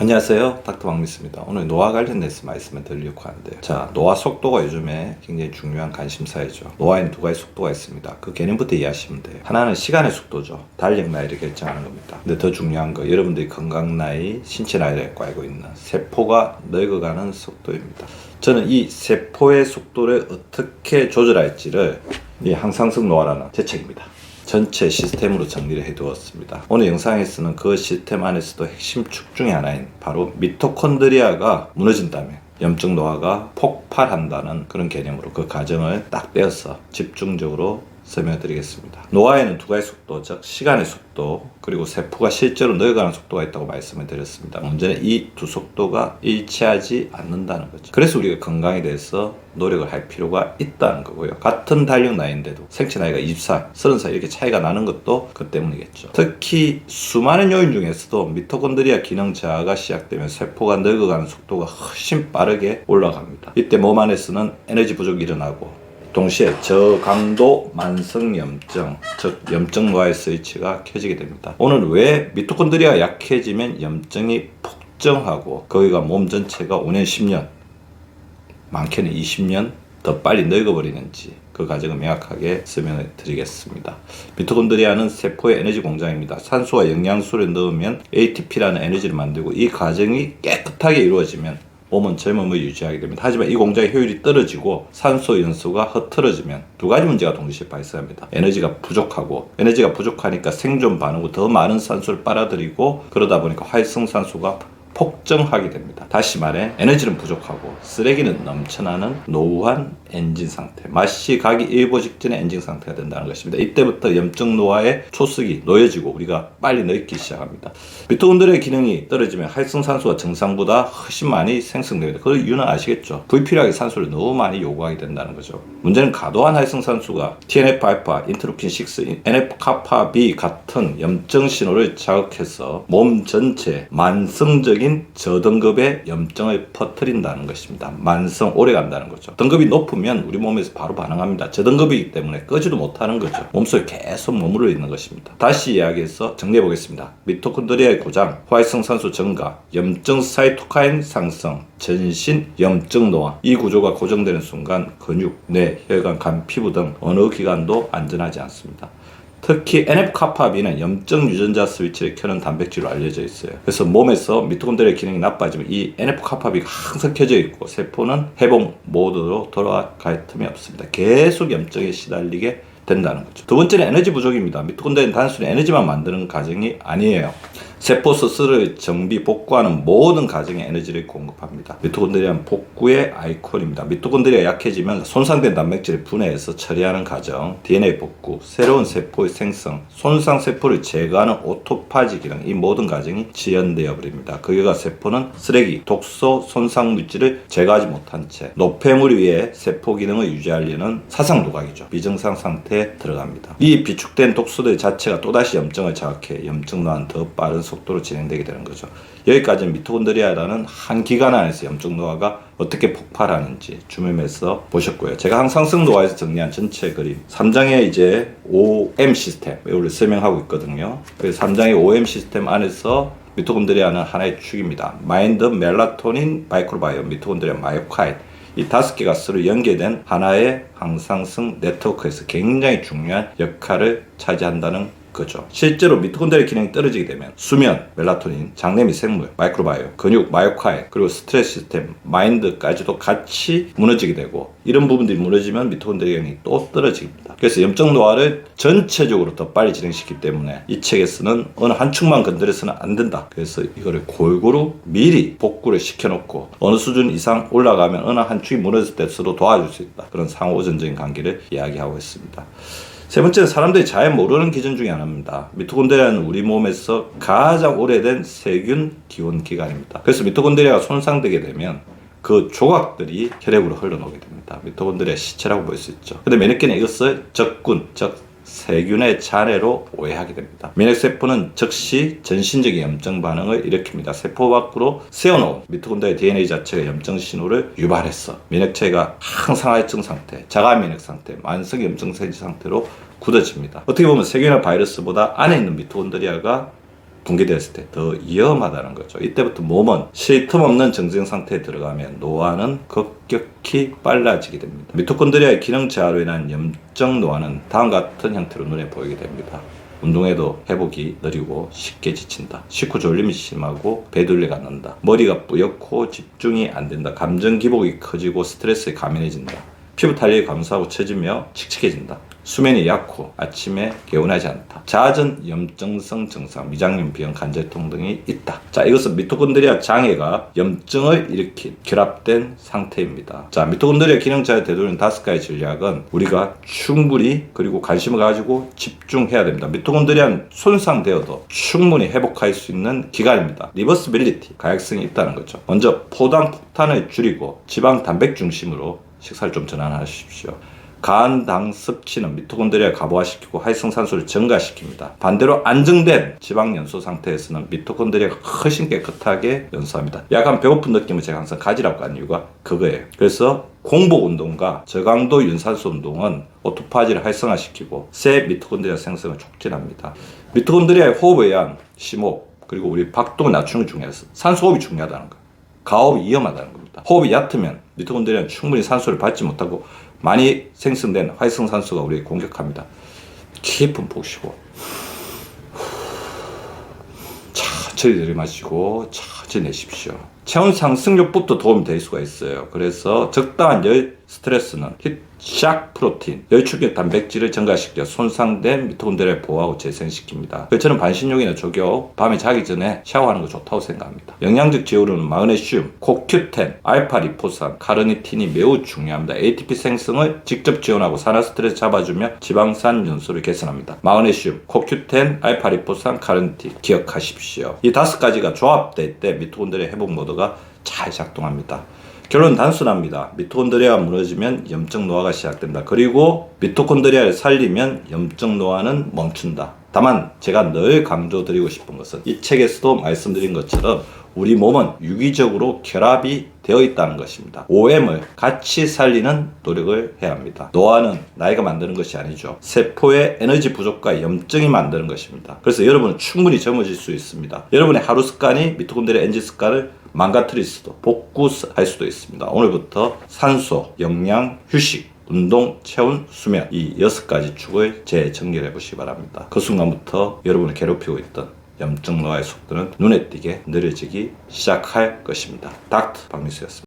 안녕하세요. 닥터 박미스입니다. 오늘 노화 관련해서 말씀을 드리려고 하는데요. 자, 노화 속도가 요즘에 굉장히 중요한 관심사이죠. 노화에는 두 가지 속도가 있습니다. 그 개념부터 이해하시면 돼요. 하나는 시간의 속도죠. 달력 나이를 결정하는 겁니다. 근데 더 중요한 거, 여러분들이 건강 나이, 신체 나이를 알고 있는 세포가 늙어가는 속도입니다. 저는 이 세포의 속도를 어떻게 조절할지를 이 항상성 노화라는 제 책입니다. 전체 시스템으로 정리를 해두었습니다. 오늘 영상에서는 그 시스템 안에서도 핵심 축 중의 하나인 바로 미토콘드리아가 무너진다면 염증 노화가 폭발한다는 그런 개념으로 그 과정을 딱 떼어서 집중적으로 설명해 드리겠습니다. 노화에는 두 가지 속도, 즉 시간의 속도 그리고 세포가 실제로 늙어가는 속도가 있다고 말씀을 드렸습니다. 문제는 이 두 속도가 일치하지 않는다는 거죠. 그래서 우리가 건강에 대해서 노력을 할 필요가 있다는 거고요. 같은 달력 나이인데도 생체 나이가 20살, 30살 이렇게 차이가 나는 것도 그 때문이겠죠. 특히 수많은 요인 중에서도 미토콘드리아 기능 저하가 시작되면 세포가 늙어가는 속도가 훨씬 빠르게 올라갑니다. 이때 몸 안에서는 에너지 부족이 일어나고 동시에 저강도 만성염증, 즉 염증과의 스위치가 켜지게 됩니다. 오늘 왜 미토콘드리아가 약해지면 염증이 폭증하고 거기가 몸 전체가 5년, 10년, 많게는 20년 더 빨리 늙어버리는지 그 과정을 명확하게 설명해 드리겠습니다. 미토콘드리아는 세포의 에너지 공장입니다. 산소와 영양소를 넣으면 ATP라는 에너지를 만들고 이 과정이 깨끗하게 이루어지면 몸은 젊음을 유지하게 됩니다. 하지만 이 공장의 효율이 떨어지고 산소 연소가 흐트러지면 두 가지 문제가 동시에 발생합니다. 에너지가 부족하고 에너지가 부족하니까 생존 반응 후더 많은 산소를 빨아들이고 그러다 보니까 활성산소가 폭증하게 됩니다. 다시 말해 에너지는 부족하고 쓰레기는 넘쳐나는 노후한 엔진 상태 맛이 가기 일보 직전의 엔진 상태가 된다는 것입니다. 이때부터 염증 노화의 초석이 놓여지고 우리가 빨리 늙기 시작합니다. 미토콘드리아의 기능이 떨어지면 활성산소가 정상보다 훨씬 많이 생성됩니다. 그 이유는 아시겠죠? 불필요하게 산소를 너무 많이 요구하게 된다는 거죠. 문제는 과도한 활성산소가 TNF-알파, 인터루킨-6, NF-카파-B 같은 염증 신호를 자극해서 몸 전체 만성적인 저등급의 염증을 퍼뜨린다는 것입니다. 만성 오래 간다는 거죠. 등급이 높으면 우리 몸에서 바로 반응합니다. 저등급이기 때문에 끄지도 못하는 거죠. 몸속에 계속 머무르 있는 것입니다. 다시 이야기해서 정리해 보겠습니다. 미토콘드리아의 고장, 활성 산소 증가, 염증 사이토카인 상승, 전신 염증 노화. 이 구조가 고정되는 순간 근육, 뇌, 혈관, 간, 피부 등 어느 기관도 안전하지 않습니다. 특히 NF-카파비는 염증 유전자 스위치를 켜는 단백질로 알려져 있어요. 그래서 몸에서 미토콘드리아 기능이 나빠지면 이 NF-카파비가 항상 켜져 있고 세포는 회복 모드로 돌아갈 틈이 없습니다. 계속 염증에 시달리게 된다는 거죠. 두 번째는 에너지 부족입니다. 미토콘드리아는 단순히 에너지만 만드는 과정이 아니에요. 세포 스스로를 정비, 복구하는 모든 과정에 에너지를 공급합니다. 미토콘드리아는 복구의 아이콘입니다. 미토콘드리아 약해지면 손상된 단백질을 분해해서 처리하는 과정, DNA 복구, 새로운 세포의 생성, 손상 세포를 제거하는 오토파지 기능, 이 모든 과정이 지연되어 버립니다. 그 결과 세포는 쓰레기, 독소, 손상 물질을 제거하지 못한 채 노폐물 위에 세포 기능을 유지하려는 사상 누각이죠. 비정상 상태에 들어갑니다. 이 비축된 독소들 자체가 또다시 염증을 자극해 염증 노화는 더 빠른 속도로 진행되게 되는 거죠. 여기까지는 미토콘드리아라는 한 기관 안에서 염증 노화가 어떻게 폭발하는지 주름에서 보셨고요. 제가 항상성 노화에서 정리한 전체 그림 3장에 이제 OM 시스템 이걸 설명하고 있거든요. 그래서 3장의 OM 시스템 안에서 미토콘드리아는 하나의 축입니다. 마인드, 멜라토닌, 마이크로바이옴, 미토콘드리아, 마이오카인 이 다섯 개가 서로 연계된 하나의 항상성 네트워크에서 굉장히 중요한 역할을 차지한다는 거죠. 실제로 미토콘드리아 기능이 떨어지게 되면 수면, 멜라토닌, 장내 및 생물, 마이크로바이옴, 근육, 마이오카인, 그리고 스트레스 시스템, 마인드까지도 같이 무너지게 되고 이런 부분들이 무너지면 미토콘드리아 기능이 또 떨어집니다. 그래서 염증 노화를 전체적으로 더 빨리 진행시키기 때문에 이 책에서는 어느 한 축만 건드려서는 안 된다. 그래서 이거를 골고루 미리 복구를 시켜놓고 어느 수준 이상 올라가면 어느 한 축이 무너질 때 서로 도와줄 수 있다. 그런 상호전적인 관계를 이야기하고 있습니다. 세 번째는 사람들이 잘 모르는 기준 중에 하나입니다. 미토콘드리아는 우리 몸에서 가장 오래된 세균 기원 기관입니다. 그래서 미토콘드리아가 손상되게 되면 그 조각들이 혈액으로 흘러나오게 됩니다. 미토콘드리아 시체라고 볼 수 있죠. 근데 면역계는 이것을 적군, 즉 세균의 잔해로 오해하게 됩니다. 면역세포는 즉시 전신적인 염증 반응을 일으킵니다. 세포 밖으로 세워놓은 미토콘드리아 DNA 자체가 염증 신호를 유발해서 면역체가 항상 활증 상태, 자가 면역 상태, 만성 염증 세지 상태로 굳어집니다. 어떻게 보면 세균이나 바이러스보다 안에 있는 미토콘드리아가 붕괴됐을 때 더 위험하다는 거죠. 이때부터 몸은 쉴틈 없는 정정 상태에 들어가면 노화는 급격히 빨라지게 됩니다. 미토콘드리아의 기능 저하로 인한 염증 노화는 다음과 같은 형태로 눈에 보이게 됩니다. 운동에도 회복이 느리고 쉽게 지친다. 식후 졸림이 심하고 배둘레가 난다. 머리가 뿌옇고 집중이 안 된다. 감정 기복이 커지고 스트레스에 가면해진다. 피부 탄력이 감소하고 처지며 칙칙해진다. 수면이 얕고 아침에 개운하지 않다. 잦은 염증성 증상, 미장염, 비형, 관절통 등이 있다. 자, 이것은 미토콘드리아 장애가 염증을 일으킨 결합된 상태입니다. 자, 미토콘드리아 기능 저하에 되돌리는 다섯 가지 전략은 우리가 충분히 그리고 관심을 가지고 집중해야 됩니다. 미토콘드리아는 손상되어도 충분히 회복할 수 있는 기관입니다. 리버스빌리티, 가역성이 있다는 거죠. 먼저 포당 폭탄을 줄이고 지방 단백 중심으로 식사를 좀 전환하십시오. 간 당 섭취는 미토콘드리아 가부화시키고 활성산소를 증가시킵니다. 반대로 안정된 지방 연소 상태에서는 미토콘드리아가 훨씬 깨끗하게 연소합니다. 약간 배고픈 느낌을 제가 항상 가지라고 한 이유가 그거예요. 그래서 공복 운동과 저강도 윤산소 운동은 오토파지를 활성화시키고 새 미토콘드리아 생성을 촉진합니다. 미토콘드리아의 호흡에 의한 심호흡 그리고 우리 박동을 낮추는 게 중요해서 산소호흡이 중요하다는 거예요. 가호흡이 위험하다는 겁니다. 호흡이 얕으면 미토콘드리아는 충분히 산소를 받지 못하고 많이 생성된 활성산소가 우리를 공격합니다. 깊은 푹 쉬고 천천히 들이마시고 천천히 내십시오. 체온 상승요법도 도움이 될 수가 있어요. 그래서 적당한 열 스트레스는 샥 프로틴, 열축의 단백질을 증가시켜 손상된 미토콘드리아를 보호하고 재생시킵니다. 저는 반신욕이나 조교, 밤에 자기 전에 샤워하는 거 좋다고 생각합니다. 영양적 지우로는 마그네슘, 코큐텐, 알파 리포산, 카르니틴이 매우 중요합니다. ATP 생성을 직접 지원하고 산화 스트레스 잡아주며 지방산 연소를 개선합니다. 마그네슘, 코큐텐, 알파 리포산, 카르니틴 기억하십시오. 이 다섯 가지가 조합될 때 미토콘드리아 회복 모드가 잘 작동합니다. 결론 단순합니다. 미토콘드리아가 무너지면 염증 노화가 시작된다. 그리고 미토콘드리아를 살리면 염증 노화는 멈춘다. 다만 제가 늘 강조드리고 싶은 것은 이 책에서도 말씀드린 것처럼 우리 몸은 유기적으로 결합이 되어 있다는 것입니다. OM을 같이 살리는 노력을 해야 합니다. 노화는 나이가 만드는 것이 아니죠. 세포의 에너지 부족과 염증이 만드는 것입니다. 그래서 여러분은 충분히 젊어질 수 있습니다. 여러분의 하루 습관이 미토콘드리아 엔진 습관을 망가뜨릴 수도 복구할 수도 있습니다. 오늘부터 산소, 영양, 휴식, 운동, 체온, 수면 이 여섯 가지 축을 재정렬해 보시기 바랍니다. 그 순간부터 여러분을 괴롭히고 있던 염증 노화의 속도는 눈에 띄게 느려지기 시작할 것입니다. 닥터 박미수였습니다.